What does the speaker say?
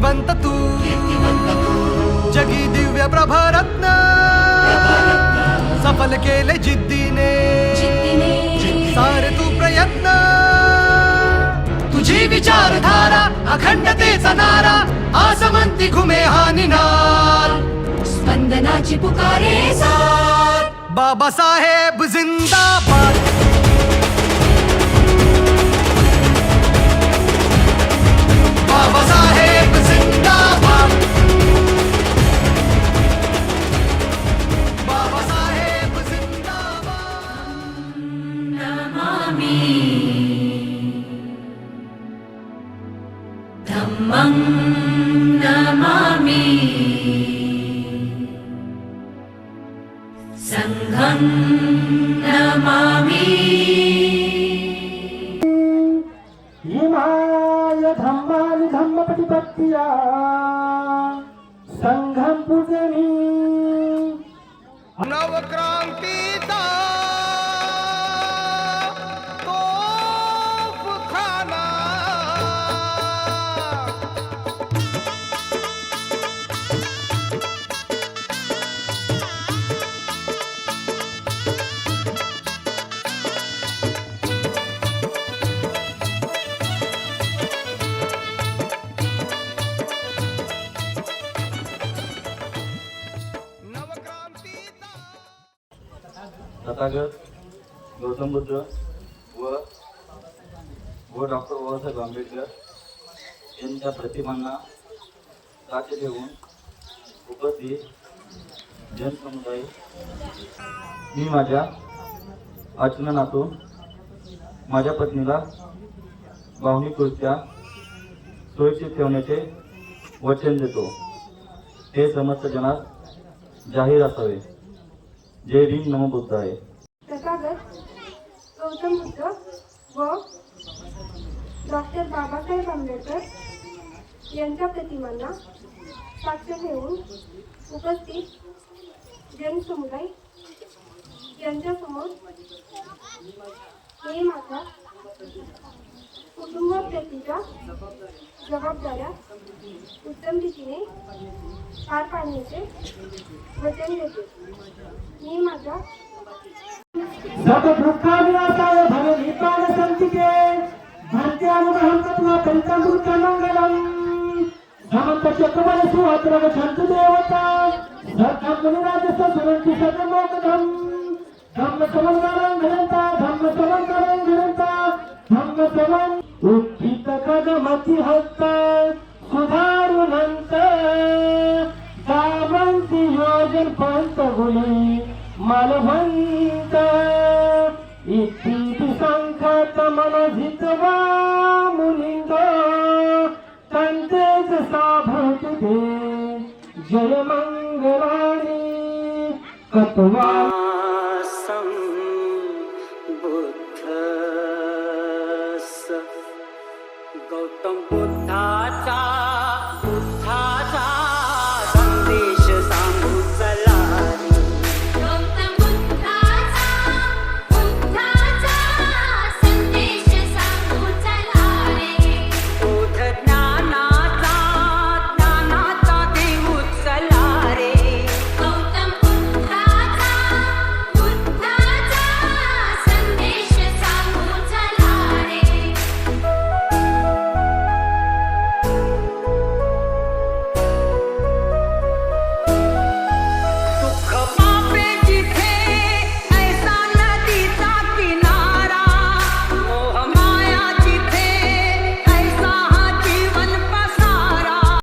कीर्तिवंत तू. जगी दिव्य प्रभारत्न. सफल केले जिद्दीने. सारे तू प्रयत्न. तुझी विचारधारा अखंडतेचा नारा आसमंती घुमे हा निनाद स्पंदनाची पुकारे साथ बाबासाहेब जिंदाबाद. me namami Sangham namami Himaya dhammani dhamma patipattiya Sangham Tathagata Gautam Buddha व व डॉक्टर बाबासाहेब आंबेडकर यांच्या प्रतिमांना साक्ष देऊन उपस्थित जनसमुदाय मी माझ्या आचरणातून माझ्या पत्नीला भावनिकरित्या सुरक्षित ठेवण्याचे वचन देतो. हे समस्त जनात जाहीर असावे. जय भीम नमो बुद्ध तथागत गौतम बुद्ध व डॉक्टर बाबासाहेब आंबेडकर यांच्या प्रतिमांना साक्ष ठेवून उपस्थित जनसमुदाय यांच्यासमोर मी माझ्या कुटुंबाप्रतीच्या जबाबदाऱ्या उत्तम रीतीने पार पाडण्याचे वचन देते मी माझा सब दुःखाविनाशाय भवनिपाल संतिके भक्त्यानुग्रहं तत्त्वा पञ्चामृतमङ्गलम् समन्त चक्रवल सुहस्रव छन्तु देवता सखं मुनिराजस्य सुरन्ति सकमोकधम् धम्म समन्वरं घनन्ता धम्म समन्वरं घनन्ता धम्म समन् उत्थित कदमति हस्त काजल पंत गुली मालवंत. इतकी संख्यात मन झितवा मुनिंद. त्यांचेच साभट दे जय मंगलानी. कतवा गौतम बुद्धाचा